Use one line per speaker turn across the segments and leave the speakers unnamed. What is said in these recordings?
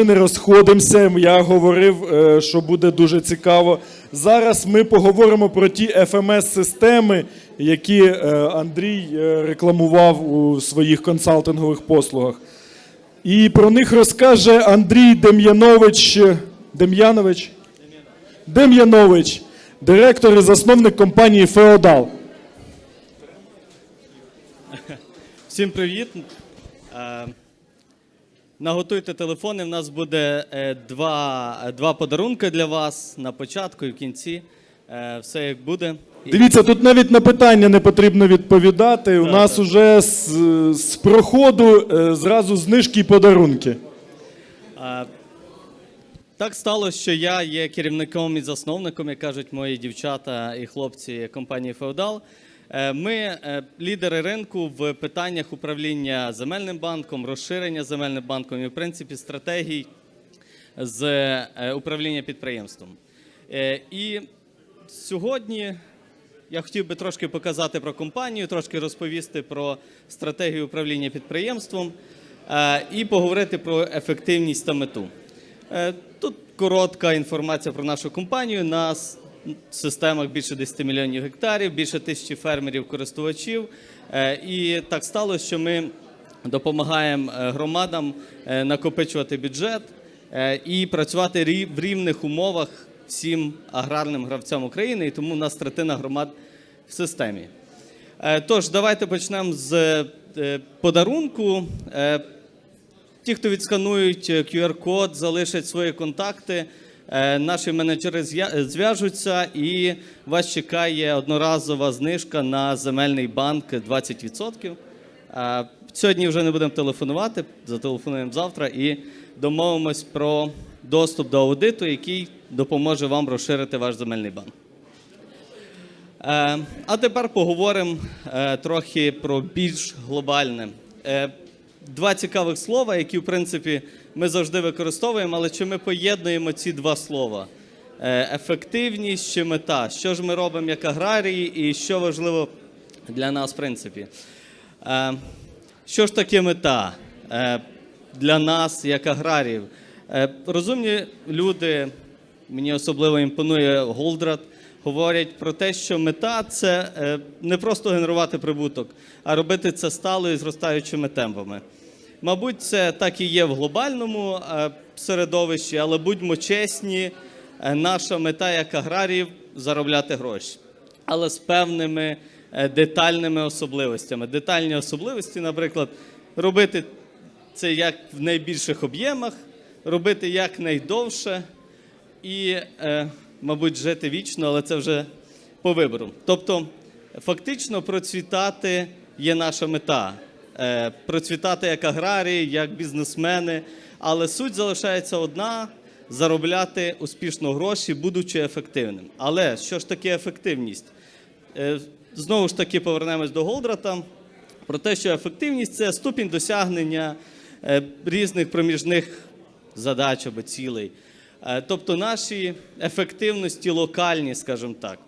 Ми не розходимося. Я говорив, е, що буде дуже цікаво. Зараз ми поговоримо про ті FMS-системи, які е, Андрій е, рекламував у своїх консалтингових послугах. І про них розкаже Андрій Дем'янович. Дем'янович? Дем'янович, директор і засновник компанії Феодал.
Всім привіт. Наготуйте телефони. У нас буде е, два, е, два подарунки для вас на початку і в кінці. Е, Все як буде.
Дивіться, тут навіть на питання не потрібно відповідати. У нас
так.
уже з, з проходу зразу знижки і подарунки.
Так сталося, що я є керівником і засновником, як кажуть мої дівчата і хлопці компанії Феодал. Е, Ми е, лідери ринку в питаннях управління земельним банком, розширення земельним банком і, в принципі, стратегій з е, управління підприємством. І сьогодні я хотів би трошки показати про компанію, трошки розповісти про стратегію управління підприємством і поговорити про ефективність та мету. Тут коротка інформація про нашу компанію. На с- системах більше 10 мільйонів гектарів, більше тисячі фермерів-користувачів. Е, І так сталося, що ми допомагаємо е, громадам е, накопичувати бюджет і працювати в рівних умовах всім аграрним гравцям України, і тому у нас третина громад в системі. Тож, давайте почнемо з подарунку. Ті, хто відсканують QR-код, залишать свої контакти, наші менеджери зв'я- зв'яжуться і вас чекає одноразова знижка на земельний банк 20%. Е, Сьогодні вже не будемо телефонувати, зателефонуємо завтра і домовимось про доступ до аудиту, який допоможе вам розширити ваш земельний банк. Е, А тепер поговоримо е, трохи про більш глобальне. Е, Два цікавих слова, які, в принципі, ми завжди використовуємо, але чи ми поєднуємо ці два слова? Е, Ефективність чи мета? Що ж ми робимо як аграрії і що важливо для нас, в принципі? Е, Що ж таке мета е, для нас, як аграріїв? Розумні люди, мені особливо імпонує Голдрат, говорять про те, що мета це не просто генерувати прибуток, а робити це стало і зростаючими темпами. Мабуть, це так і є в глобальному е, середовищі, але будьмо чесні, е, наша мета як аграріїв заробляти гроші, але з певними е, детальними особливостями. Детальні особливості, наприклад, робити це як в найбільших об'ємах, робити якнайдовше і, е, мабуть, жити вічно, але це вже по вибору. Тобто, фактично, процвітати є наша мета. Е, процвітати як аграрії, як бізнесмени, але суть залишається одна: заробляти успішно гроші, будучи ефективним. Але що ж таке ефективність? Е, Знову ж таки повернемось до Голдрата про те, що ефективність це ступінь досягнення е, різних проміжних задач або цілей. Тобто наші ефективності локальні, скажімо так.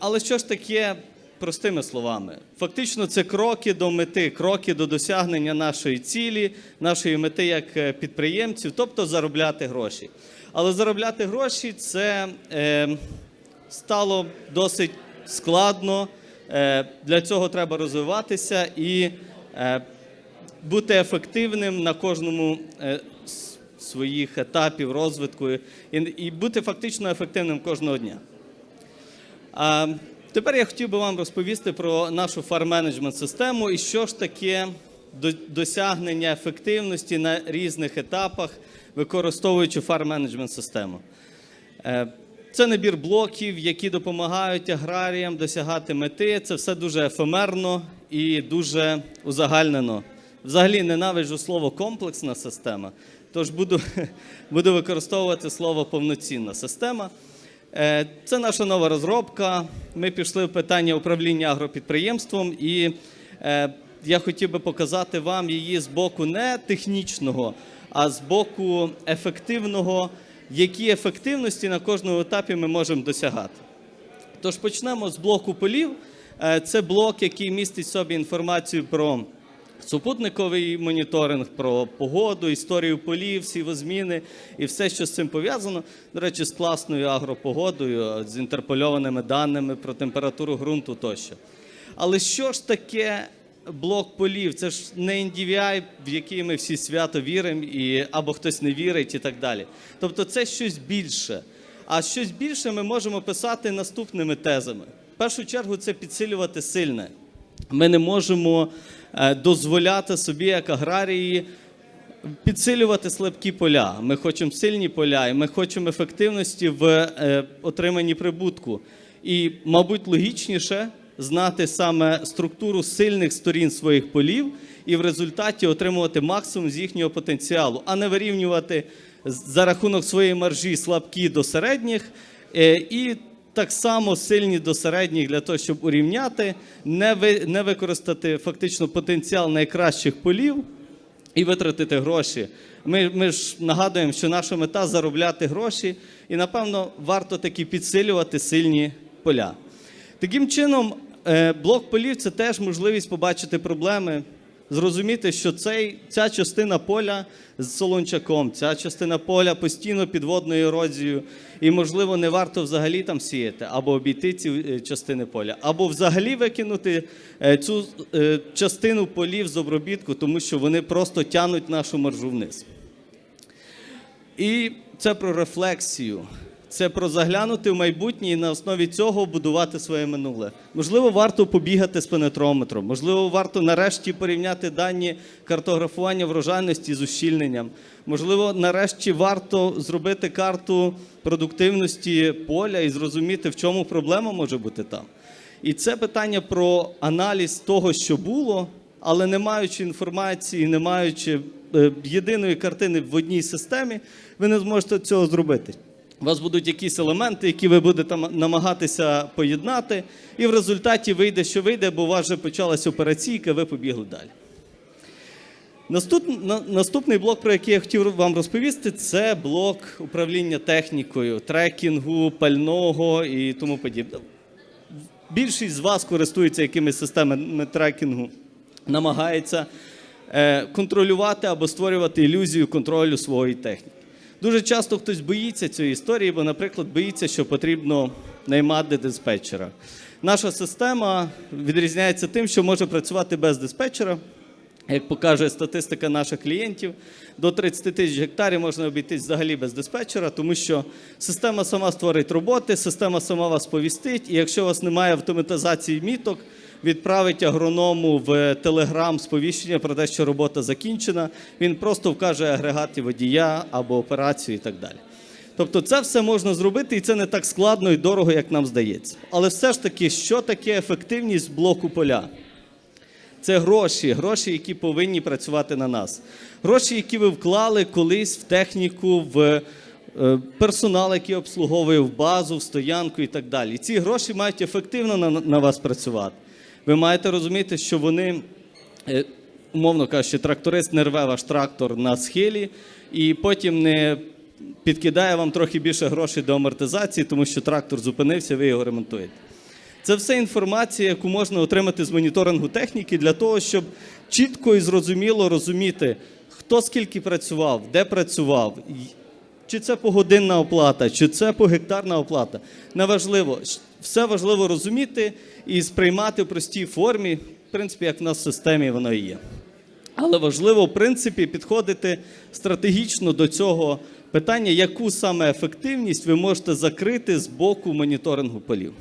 Але що ж таке простими словами? Фактично, це кроки до мети, кроки до досягнення нашої цілі, нашої мети як е, підприємців, тобто заробляти гроші. Але заробляти гроші це е, стало досить складно. Е, Для цього треба розвиватися і е, бути ефективним на кожному е, своїх етапів розвитку і, і бути фактично ефективним кожного дня. Тепер я хотів би вам розповісти про нашу фарм-менеджмент систему і що ж таке досягнення ефективності на різних етапах, використовуючи фарм-менеджмент систему. Е, Це набір блоків, які допомагають аграріям досягати мети. Це все дуже ефемерно і дуже узагальнено. Взагалі ненавиджу слово комплексна система, тож буду, буду використовувати слово повноцінна система. Е, Це наша нова розробка. Ми пішли в питання управління агропідприємством, і е, я хотів би показати вам її з боку не технічного, а з боку ефективного, які ефективності на кожному етапі ми можемо досягати. Тож почнемо з блоку полів. Е, Це блок, який містить собі інформацію про Супутниковий моніторинг про погоду, історію полів, сівозміни і все, що з цим пов'язано. До речі, з класною агропогодою, з інтерпольованими даними про температуру ґрунту тощо. Але що ж таке блок полів? Це ж не NDVI, в який ми всі свято віримо, і або хтось не вірить, і так далі. Тобто, це щось більше. А щось більше ми можемо писати наступними тезами. В першу чергу, це підсилювати сильне. Ми не можемо дозволяти собі, як аграрії, підсилювати слабкі поля. Ми хочемо сильні поля, і ми хочемо ефективності в е, отриманні прибутку. І, мабуть, логічніше знати саме структуру сильних сторін своїх полів і в результаті отримувати максимум з їхнього потенціалу, а не вирівнювати за рахунок своєї маржі слабкі до середніх. е, І так само сильні до середніх для того, щоб урівняти, не, ви, не використати фактично потенціал найкращих полів і витратити гроші. Ми, ми ж нагадуємо, що наша мета заробляти гроші, і напевно варто таки підсилювати сильні поля. Таким чином, е, блок полів це теж можливість побачити проблеми, зрозуміти, що цей, ця частина поля з солончаком, ця частина поля постійно під водною ерозією, і, можливо, не варто взагалі там сіяти, або обійти ці е, частини поля, або взагалі викинути е, цю е, частину полів з обробітку, тому що вони просто тянуть нашу маржу вниз. І це про рефлексію. Це про заглянути в майбутнє і на основі цього будувати своє минуле. Можливо, варто побігати з пенетрометром, можливо, варто нарешті порівняти дані картографування врожайності з ущільненням. Можливо, нарешті варто зробити карту продуктивності поля і зрозуміти, в чому проблема може бути там. І це питання про аналіз того, що було, але не маючи інформації, не маючи е, єдиної картини в одній системі, ви не зможете цього зробити. У вас будуть якісь елементи, які ви будете намагатися поєднати, і в результаті вийде, що вийде, бо у вас вже почалася операційка, ви побігли далі. Наступний блок, про який я хотів вам розповісти, це блок управління технікою, трекінгу, пального і тому подібне. Більшість з вас користується якимись системами трекінгу, намагається е, контролювати або створювати ілюзію контролю своєї техніки. Дуже часто хтось боїться цієї історії, бо, наприклад, боїться, що потрібно наймати диспетчера. Наша система відрізняється тим, що може працювати без диспетчера. Як показує статистика наших клієнтів, до 30 тисяч гектарів можна обійтись взагалі без диспетчера, тому що система сама створить роботи, система сама вас повістить, і якщо у вас немає автоматизації міток, відправить агроному в телеграм сповіщення про те, що робота закінчена, він просто вкаже агрегаті водія або операцію і так далі. Тобто це все можна зробити, і це не так складно і дорого, як нам здається. Але все ж таки, що таке ефективність блоку поля? Це гроші, гроші, які повинні працювати на нас. Гроші, які ви вклали колись в техніку, в е, персонал, який обслуговує в базу, в стоянку і так далі. Ці гроші мають ефективно на, на вас працювати. Ви маєте розуміти, що вони, е, умовно кажучи, тракторист не рве ваш трактор на схилі і потім не підкидає вам трохи більше грошей до амортизації, тому що трактор зупинився, ви його ремонтуєте. Це все інформація, яку можна отримати з моніторингу техніки для того, щоб чітко і зрозуміло розуміти, хто скільки працював, де працював, чи це погодинна оплата, чи це погектарна оплата. Неважливо. Все важливо розуміти і сприймати в простій формі, в принципі, як в нас в системі воно і є. Але важливо, в принципі, підходити стратегічно до цього питання, яку саме ефективність ви можете закрити з боку моніторингу полів.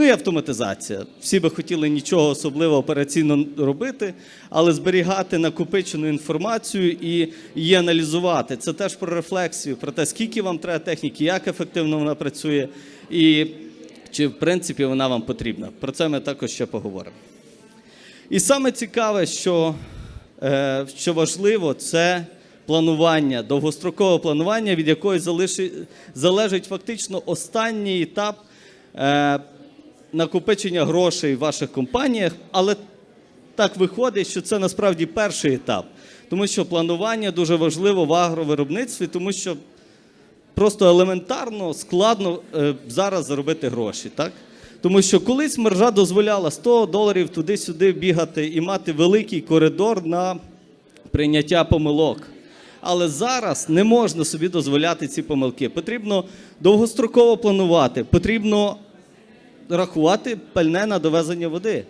Ну і автоматизація. Всі би хотіли нічого особливо операційно робити, але зберігати накопичену інформацію і її аналізувати. Це теж про рефлексію, про те, скільки вам треба техніки, як ефективно вона працює, і чи в принципі вона вам потрібна. Про це ми також ще поговоримо. І саме цікаве, що, е, що важливо, це планування, довгострокове планування, від якої залежить фактично останній етап е, накопичення грошей в ваших компаніях, але так виходить, що це насправді перший етап. Тому що планування дуже важливо в агровиробництві, тому що просто елементарно складно е, зараз заробити гроші. Так? Тому що колись мережа дозволяла 100 доларів туди-сюди бігати і мати великий коридор на прийняття помилок. Але зараз не можна собі дозволяти ці помилки. Потрібно довгостроково планувати, потрібно рахувати пальне на довезення води.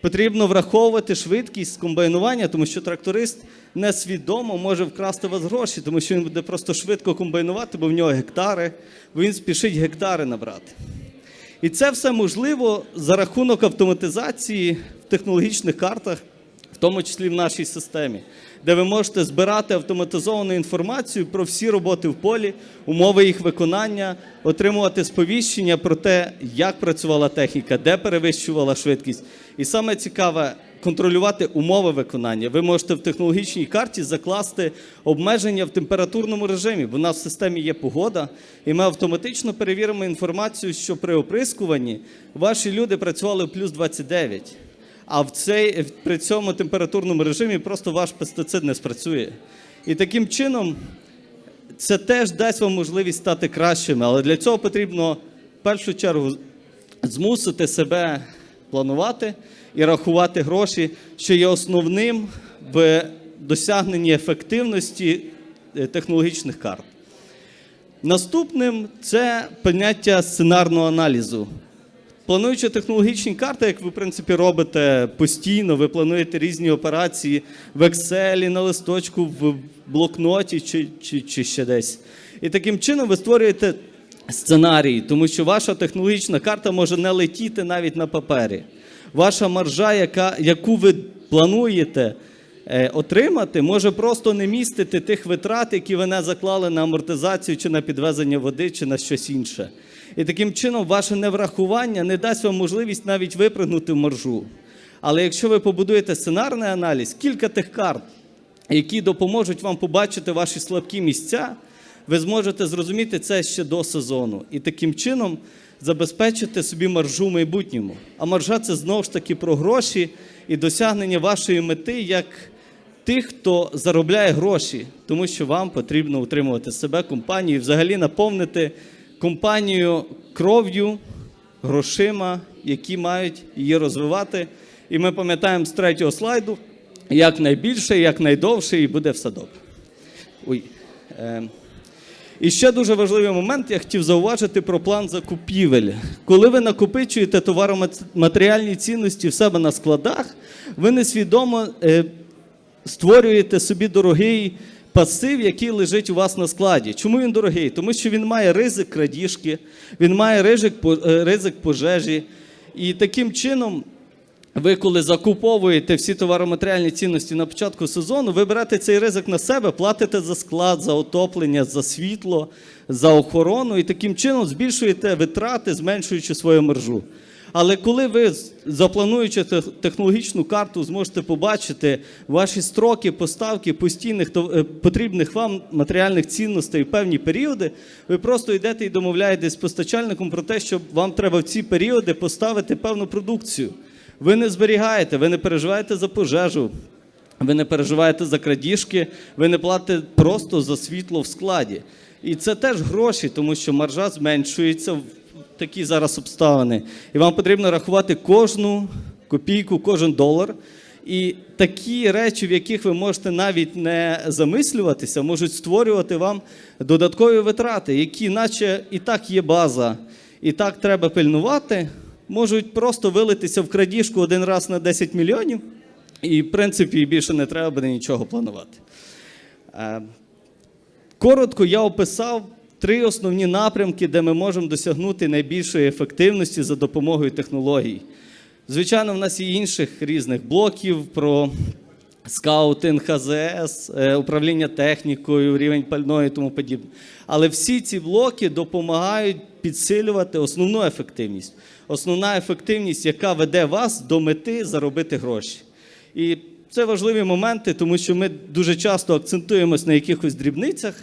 Потрібно враховувати швидкість комбайнування, тому що тракторист несвідомо може вкрасти у вас гроші, тому що він буде просто швидко комбайнувати, бо в нього гектари, бо він спішить гектари набрати. І це все можливо за рахунок автоматизації в технологічних картах, в тому числі в нашій системі, де ви можете збирати автоматизовану інформацію про всі роботи в полі, умови їх виконання, отримувати сповіщення про те, як працювала техніка, де перевищувала швидкість. І саме цікаве контролювати умови виконання. Ви можете в технологічній карті закласти обмеження в температурному режимі, бо у нас в системі є погода, і ми автоматично перевіримо інформацію, що при оприскуванні ваші люди працювали в плюс 29. А в цей, при цьому температурному режимі просто ваш пестицид не спрацює. І таким чином це теж дасть вам можливість стати кращими, але для цього потрібно в першу чергу змусити себе планувати і рахувати гроші, що є основним в досягненні ефективності е, технологічних карт. Наступним це поняття сценарного аналізу. Плануючи технологічні карти, як ви, в принципі, робите постійно, ви плануєте різні операції в Excel, на листочку, в блокноті чи, чи, чи ще десь. І таким чином ви створюєте сценарій, тому що ваша технологічна карта може не летіти навіть на папері. Ваша маржа, яка, яку ви плануєте е, отримати, може просто не містити тих витрат, які ви не заклали на амортизацію чи на підвезення води, чи на щось інше. І таким чином ваше неврахування не дасть вам можливість навіть випрыгнути в маржу. Але якщо ви побудуєте сценарний аналіз, кілька тих карт, які допоможуть вам побачити ваші слабкі місця, ви зможете зрозуміти це ще до сезону. І таким чином забезпечити собі маржу в майбутньому. А маржа це знову ж таки про гроші і досягнення вашої мети як тих, хто заробляє гроші, тому що вам потрібно утримувати себе, компанію, і взагалі наповнити компанію кров'ю, грошима, які мають її розвивати. І ми пам'ятаємо з третього слайду, як найбільше, як найдовше, і буде все добре. Ой. Е, і ще дуже важливий момент, я хотів зауважити про план закупівель. Коли ви накопичуєте товароматеріальні цінності в себе на складах, ви несвідомо е, створюєте собі дорогий пасив, який лежить у вас на складі. Чому він дорогий? Тому що він має ризик крадіжки, він має ризик, е, ризик пожежі. І таким чином, ви, коли закуповуєте всі товароматеріальні цінності на початку сезону, ви берете цей ризик на себе, платите за склад, за отоплення, за світло, за охорону, і таким чином збільшуєте витрати, зменшуючи свою маржу. Але коли ви, заплануючи технологічну карту, зможете побачити ваші строки поставки постійних е, потрібних вам матеріальних цінностей в певні періоди, ви просто йдете і домовляєтесь з постачальником про те, що вам треба в ці періоди поставити певну продукцію. Ви не зберігаєте, ви не переживаєте за пожежу, ви не переживаєте за крадіжки, ви не платите просто за світло в складі. І це теж гроші, тому що маржа зменшується в такі зараз обставини. І вам потрібно рахувати кожну копійку, кожен долар. І такі речі, в яких ви можете навіть не замислюватися, можуть створювати вам додаткові витрати, які, наче і так є база, і так треба пильнувати, можуть просто вилитися в крадіжку один раз на 10 мільйонів, і, в принципі, більше не треба буде нічого планувати. Е, Коротко я описав три основні напрямки, де ми можемо досягнути найбільшої ефективності за допомогою технологій. Звичайно, в нас є інших різних блоків про скаутинг, АЗС, е, управління технікою, рівень пальної і тому подібне. Але всі ці блоки допомагають підсилювати основну ефективність. Основна ефективність, яка веде вас до мети заробити гроші. І це важливі моменти, тому що ми дуже часто акцентуємось на якихось дрібницях,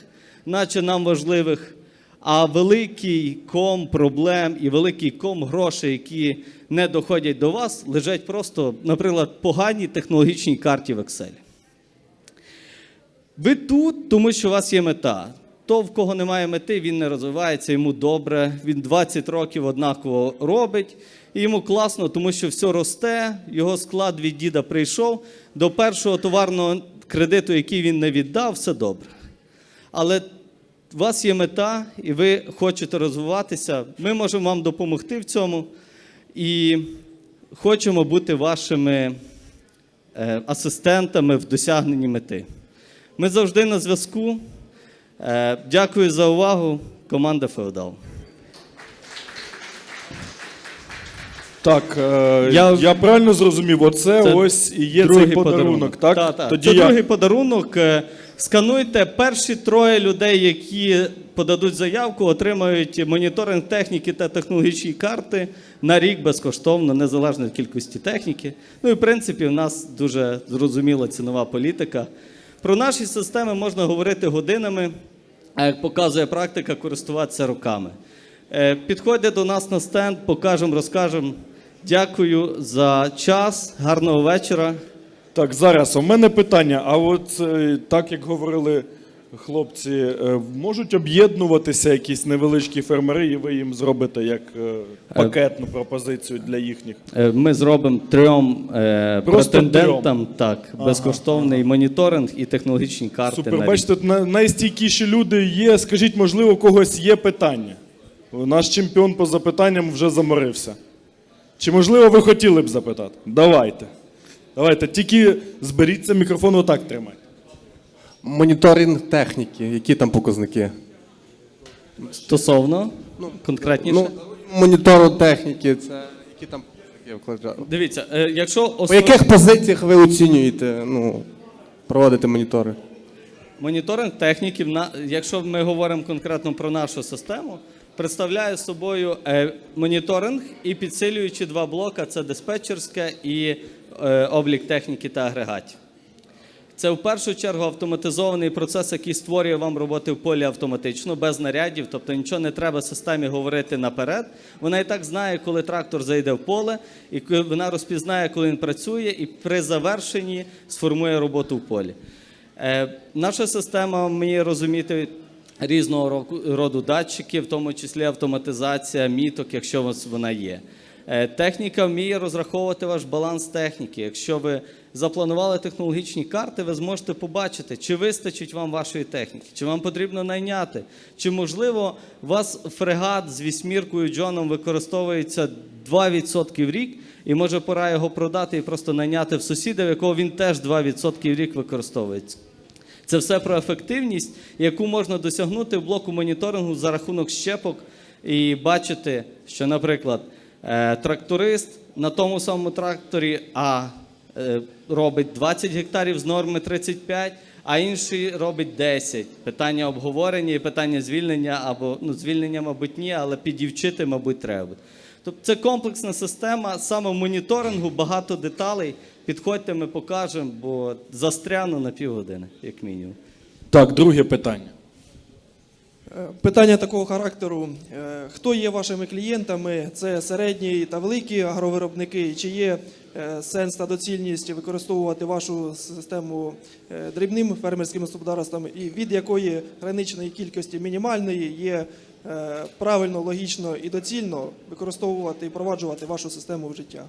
наче нам важливих, а великий ком проблем і великий ком грошей, які не доходять до вас, лежать просто, наприклад, поганій технологічній карті в Excel. Ви тут, тому що у вас є мета. то, в кого немає мети, він не розвивається, йому добре. Він 20 років однаково робить, і йому класно, тому що все росте. Його склад від діда прийшов до першого товарного кредиту, який він не віддав, все добре. Але у вас є мета, і ви хочете розвиватися. Ми можемо вам допомогти в цьому. І хочемо бути вашими е, асистентами в досягненні мети. Ми завжди на зв'язку. Е, Дякую за увагу. Команда Феодал.
Так, е, я,
Я-
правильно зрозумів, оце
Це
ось і є
другий
цей подарунок, так?
Та, та.
Тоді
Це
я...
другий подарунок. Скануйте перші троє людей, які подадуть заявку, отримають моніторинг техніки та технологічні карти на рік безкоштовно, незалежно від кількості техніки. Ну і в принципі, в нас дуже зрозуміла цінова політика. Про наші системи можна говорити годинами, а як показує практика, користуватися руками. Е, Підходьте до нас на стенд, покажемо, розкажемо. Дякую за час, гарного вечора.
Так, зараз у мене питання. А от е, так як говорили хлопці, е, можуть об'єднуватися якісь невеличкі фермери, і ви їм зробите як е, пакетну пропозицію для їхніх.
Ми зробимо трьом
Просто
претендентам так, безкоштовний моніторинг і технологічні карти.
Супер.
на рік.
Бачите, найстійкіші люди є. Скажіть, можливо, у когось є питання? Наш чемпіон по запитанням вже заморився. Чи можливо ви хотіли б запитати? Давайте. Давайте, тільки зберіться, мікрофон отак тримайте.
Моніторинг техніки, які там показники?
Стосовно конкретніше.
Ну, монітору техніки, це які там показники вкладають?
Дивіться, е, якщо
По яких позиціях ви оцінюєте, ну, проводите монітори?
моніторинг техніків, на... якщо ми говоримо конкретно про нашу систему, представляє собою е, моніторинг і підсилюючі два блока це диспетчерське і облік техніки та агрегатів. Це в першу чергу автоматизований процес, який створює вам роботи в полі автоматично, без нарядів, тобто нічого не треба системі говорити наперед. Вона і так знає, коли трактор зайде в поле, і вона розпізнає, коли він працює, і при завершенні сформує роботу в полі. Е, наша система вміє розуміти різного роду датчики, в тому числі автоматизація міток, якщо у вас вона є. Е, Техніка вміє розраховувати ваш баланс техніки. Якщо ви запланували технологічні карти, ви зможете побачити, чи вистачить вам вашої техніки, чи вам потрібно найняти, чи можливо вас фрегат з вісьміркою Джоном використовується 2% в рік, і може пора його продати і просто найняти в сусіда, в якого він теж 2% в рік використовується. Це все про ефективність, яку можна досягнути в блоку моніторингу за рахунок щепок і бачити, що, наприклад, тракторист на тому самому тракторі А е, робить 20 гектарів з норми 35, а інший робить 10. Питання обговорення і питання звільнення або ну, звільнення, мабуть, ні, але підівчити, мабуть, треба. Тобто це комплексна система, саме моніторингу багато деталей. Підходьте, ми покажемо, бо застряну на півгодини, як мінімум.
Так, друге питання.
Е, Питання такого характеру: Е, хто є вашими клієнтами? Це середні та великі агровиробники? Чи є е, сенс та доцільність використовувати вашу систему дрібним фермерським господарствам? І від якої граничної кількості мінімальної є правильно, логічно і доцільно використовувати і впроваджувати вашу систему в життя?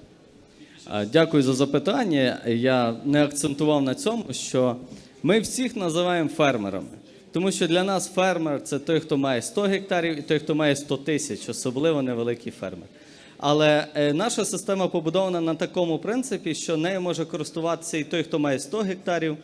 Дякую за запитання. Я не акцентував на цьому, що ми всіх називаємо фермерами. Тому що для нас фермер це той, хто має 100 гектарів, і той, хто має 100 тисяч, особливо невеликий фермер. Але е, наша система побудована на такому принципі, що нею може користуватися і той, хто має 100 гектарів,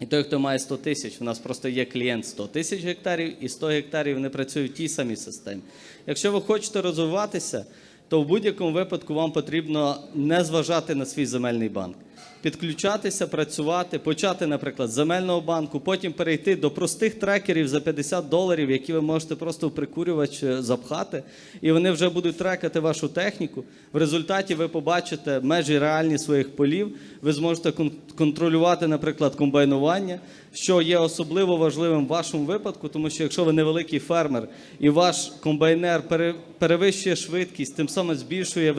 і той, хто має 100 тисяч. У нас просто є клієнт 100 тисяч гектарів, і 100 гектарів вони працюють в тій самій системі. Якщо ви хочете розвиватися, то в будь-якому випадку вам потрібно не зважати на свій земельний банк. Підключатися, працювати, почати, наприклад, з земельного банку, потім перейти до простих трекерів за 50 доларів, які ви можете просто в прикурювач е, запхати, і вони вже будуть трекати вашу техніку. В результаті ви побачите межі реальні своїх полів. Ви зможете кон- контролювати, наприклад, комбайнування, що є особливо важливим в вашому випадку, тому що якщо ви невеликий фермер і ваш комбайнер пере- перевищує швидкість, тим самим збільшує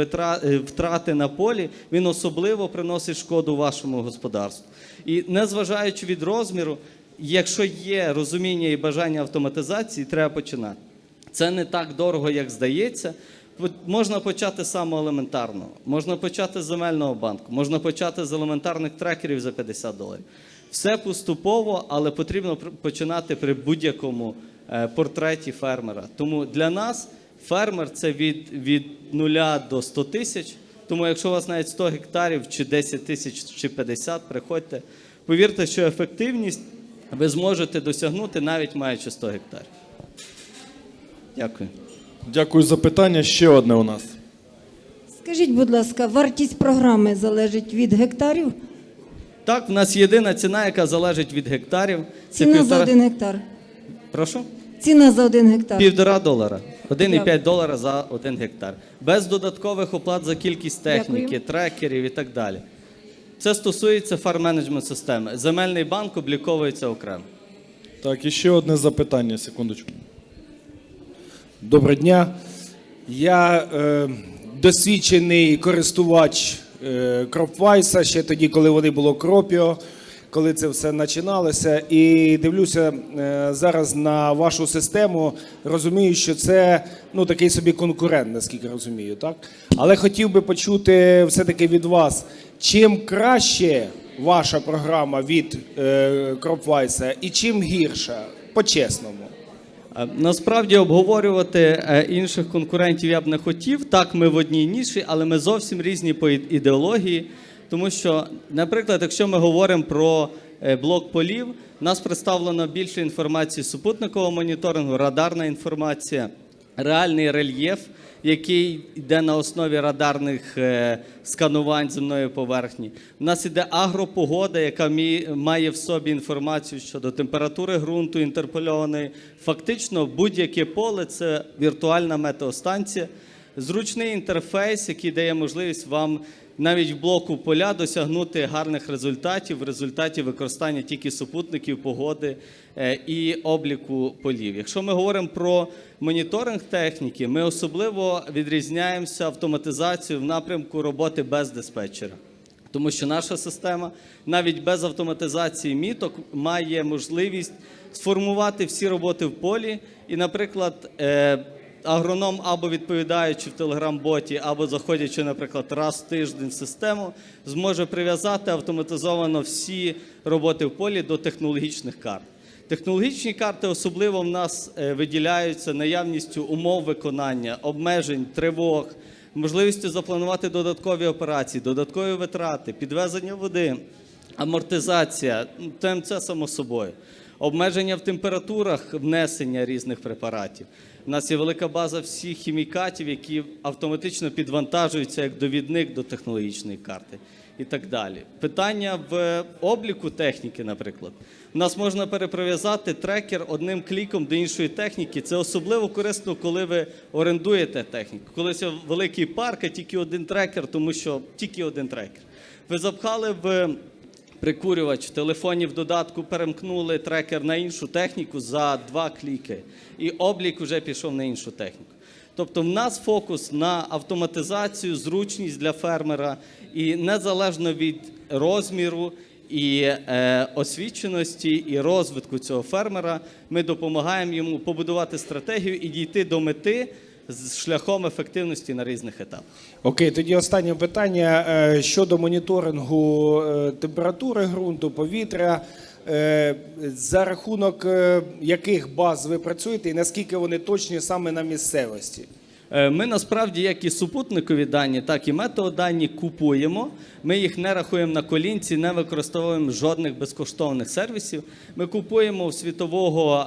е, втрати на полі, він особливо приносить шкоду вашому господарству. І незважаючи від розміру, якщо є розуміння і бажання автоматизації, треба починати. Це не так дорого, як здається. Можна почати з елементарного. Можна почати з земельного банку, можна почати з елементарних трекерів за 50 доларів. Все поступово, але потрібно починати при будь-якому е, портреті фермера. Тому для нас фермер це від, від 0 до 100 тисяч. Тому якщо у вас навіть 100 гектарів, чи 10 тисяч, чи 50, приходьте. Повірте, що ефективність ви зможете досягнути навіть маючи 100 гектарів. Дякую.
Дякую за питання. Ще одне у нас.
Скажіть, будь ласка, вартість програми залежить від гектарів?
Так, в нас єдина ціна, яка залежить від гектарів. Це
Ціна за
півтора...
один гектар.
Прошу?
Ціна за один гектар.
Півтора долара. 1,5
Дякую.
долара за один гектар. Без додаткових оплат за кількість техніки,
Дякую.
трекерів і так далі. Це стосується фарм-менеджмент системи. Земельний банк обліковується окремо.
Так, і ще одне запитання, секундочку.
Доброго дня. Я е, досвідчений користувач е, Кропвайса ще тоді, коли вони було Кропіо, коли це все починалося. І дивлюся е, зараз на вашу систему. Розумію, що це ну, такий собі конкурент, наскільки розумію, так? Але хотів би почути все-таки від вас, чим краще ваша програма від е, Кропвайса і чим гірша, по-чесному.
Е, Насправді обговорювати е, інших конкурентів я б не хотів. Так, ми в одній ніші, але ми зовсім різні по ідеології. Тому що, наприклад, якщо ми говоримо про е, блок полів, у нас представлено більше інформації супутникового моніторингу, радарна інформація, реальний рельєф, який йде на основі радарних е, сканувань земної поверхні. У нас іде агропогода, яка має в собі інформацію щодо температури ґрунту інтерпольованої. Фактично, будь-яке поле це віртуальна метеостанція, зручний інтерфейс, який дає можливість вам навіть в блоку поля досягнути гарних результатів в результаті використання тільки супутників, погоди е, і обліку полів. Якщо ми говоримо про моніторинг техніки, ми особливо відрізняємося автоматизацією в напрямку роботи без диспетчера. Тому що наша система навіть без автоматизації міток має можливість сформувати всі роботи в полі. І, наприклад, е, агроном або відповідаючи в телеграм-боті, або заходячи, наприклад, раз в тиждень в систему, зможе прив'язати автоматизовано всі роботи в полі до технологічних карт. Технологічні карти особливо в нас е, виділяються наявністю умов виконання, обмежень, тривог, можливістю запланувати додаткові операції, додаткові витрати, підвезення води, амортизація, ТМЦ само собою, обмеження в температурах внесення різних препаратів. У нас є велика база всіх хімікатів, які автоматично підвантажуються як довідник до технологічної карти і так далі. Питання в обліку техніки, наприклад. У нас можна переприв'язати трекер одним кліком до іншої техніки. Це особливо корисно, коли ви орендуєте техніку. Коли це великий парк, а тільки один трекер, тому що тільки один трекер. Ви запхали в прикурювач в телефоні в додатку, перемкнули трекер на іншу техніку за два кліки, і облік вже пішов на іншу техніку. Тобто, в нас фокус на автоматизацію, зручність для фермера, і незалежно від розміру і е, освіченості і розвитку цього фермера, ми допомагаємо йому побудувати стратегію і дійти до мети з шляхом ефективності на різних етапах.
Окей, тоді останнє питання е, щодо моніторингу е, температури ґрунту, повітря. Е, За рахунок яких баз ви працюєте і наскільки вони точні саме на місцевості?
Ми насправді як і супутникові дані, так і метеодані купуємо. Ми їх не рахуємо на колінці, не використовуємо жодних безкоштовних сервісів. Ми купуємо у світового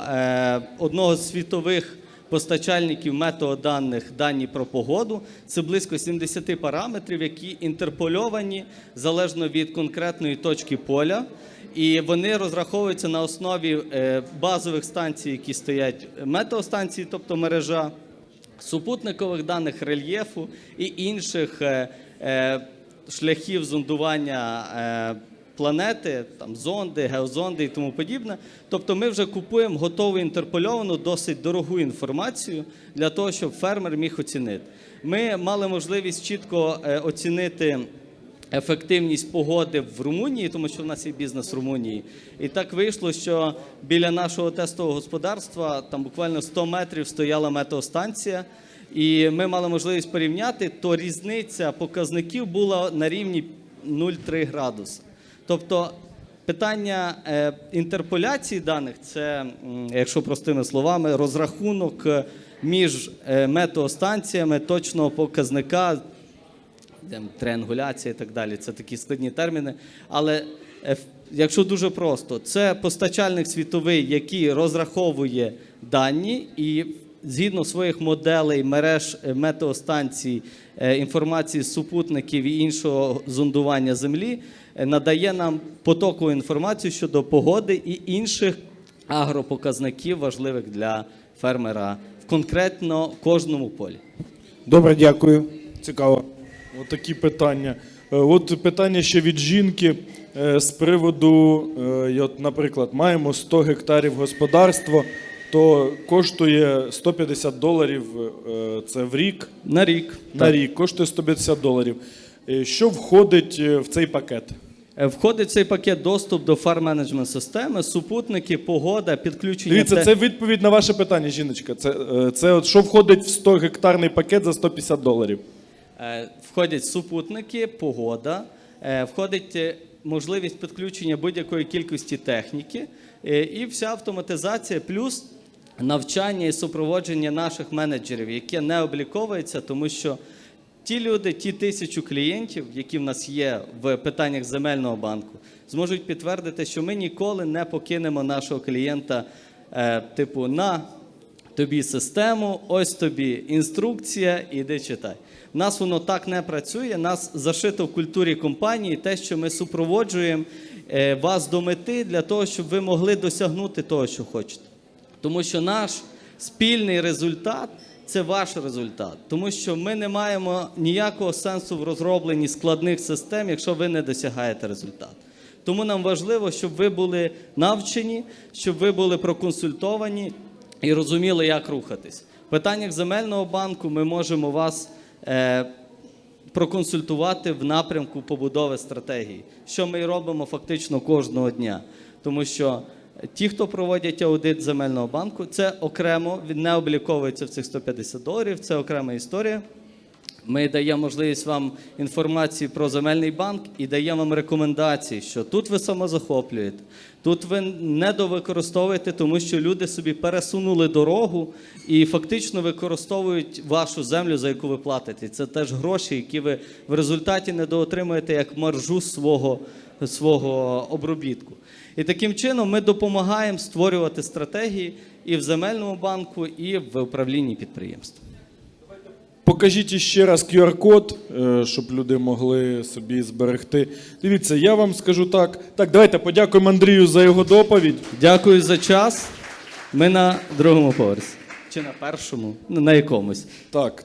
одного з світових постачальників метеоданих дані про погоду. Це близько 70 параметрів, які інтерпольовані залежно від конкретної точки поля. І вони розраховуються на основі е, базових станцій, які стоять метеостанції, тобто мережа супутникових даних рельєфу і інших е, е, шляхів зондування планети, там зонди, геозонди і тому подібне. Тобто ми вже купуємо готову інтерпольовану, досить дорогу інформацію для того, щоб фермер міг оцінити. Ми мали можливість чітко е, оцінити ефективність погоди в Румунії, тому що в нас є бізнес в Румунії. І так вийшло, що біля нашого тестового господарства там буквально 100 метрів стояла метеостанція. І ми мали можливість порівняти, то різниця показників була на рівні 0,3 градуса. Тобто питання е, інтерполяції даних це, якщо простими словами, розрахунок е, між е, метеостанціями точного показника, там, і так далі. Це такі складні терміни. Але якщо дуже просто, це постачальник світовий, який розраховує дані і згідно своїх моделей мереж метеостанцій, інформації з супутників і іншого зондування Землі, надає нам потокову інформацію щодо погоди і інших агропоказників, важливих для фермера в конкретно кожному полі.
Добре, дякую. Цікаво.
Отакі питання. Е, От питання ще від жінки е, з приводу, е, от, наприклад, маємо 100 гектарів господарства, то коштує 150 доларів е, це в рік.
На рік.
На рік коштує 150 доларів. Е, Що входить е, в цей пакет?
Е, Входить цей пакет доступ до фарм-менеджмент системи, супутники, погода, підключення.
Дивіться, це відповідь на ваше питання, жіночка. Це, е, це от що входить в 100 гектарний пакет за 150 доларів?
Е, Входять супутники, погода, входить можливість підключення будь-якої кількості техніки і вся автоматизація, плюс навчання і супроводження наших менеджерів, яке не обліковується, тому що ті люди, ті тисячу клієнтів, які в нас є в питаннях земельного банку, зможуть підтвердити, що ми ніколи не покинемо нашого клієнта, е, типу, на тобі систему, ось тобі інструкція, іди читай. У нас воно так не працює. Нас зашито в культурі компанії те, що ми супроводжуємо е, вас до мети для того, щоб ви могли досягнути того, що хочете. Тому що наш спільний результат це ваш результат. Тому що ми не маємо ніякого сенсу в розробленні складних систем, якщо ви не досягаєте результату. Тому нам важливо, щоб ви були навчені, щоб ви були проконсультовані і розуміли, як рухатись. В питаннях земельного банку ми можемо вас е, проконсультувати в напрямку побудови стратегії, що ми і робимо фактично кожного дня. Тому що ті, хто проводять аудит земельного банку, це окремо від- не обліковується в цих 150 доларів, це окрема історія. Ми даємо можливість вам інформації про земельний банк і даємо вам рекомендації, що тут ви самозахоплюєте, тут ви недовикористовуєте, тому що люди собі пересунули дорогу і фактично використовують вашу землю, за яку ви платите. Це теж гроші, які ви в результаті недоотримуєте як маржу свого, свого обробітку. І таким чином ми допомагаємо створювати стратегії і в земельному банку, і в управлінні підприємств.
Покажіть іще раз QR-код, е, щоб люди могли собі зберегти. Дивіться, я вам скажу так. Так, давайте подякуємо Андрію за його доповідь.
Дякую за час. Ми на другому поверсі. Чи на першому? Ну, на якомусь.
Так,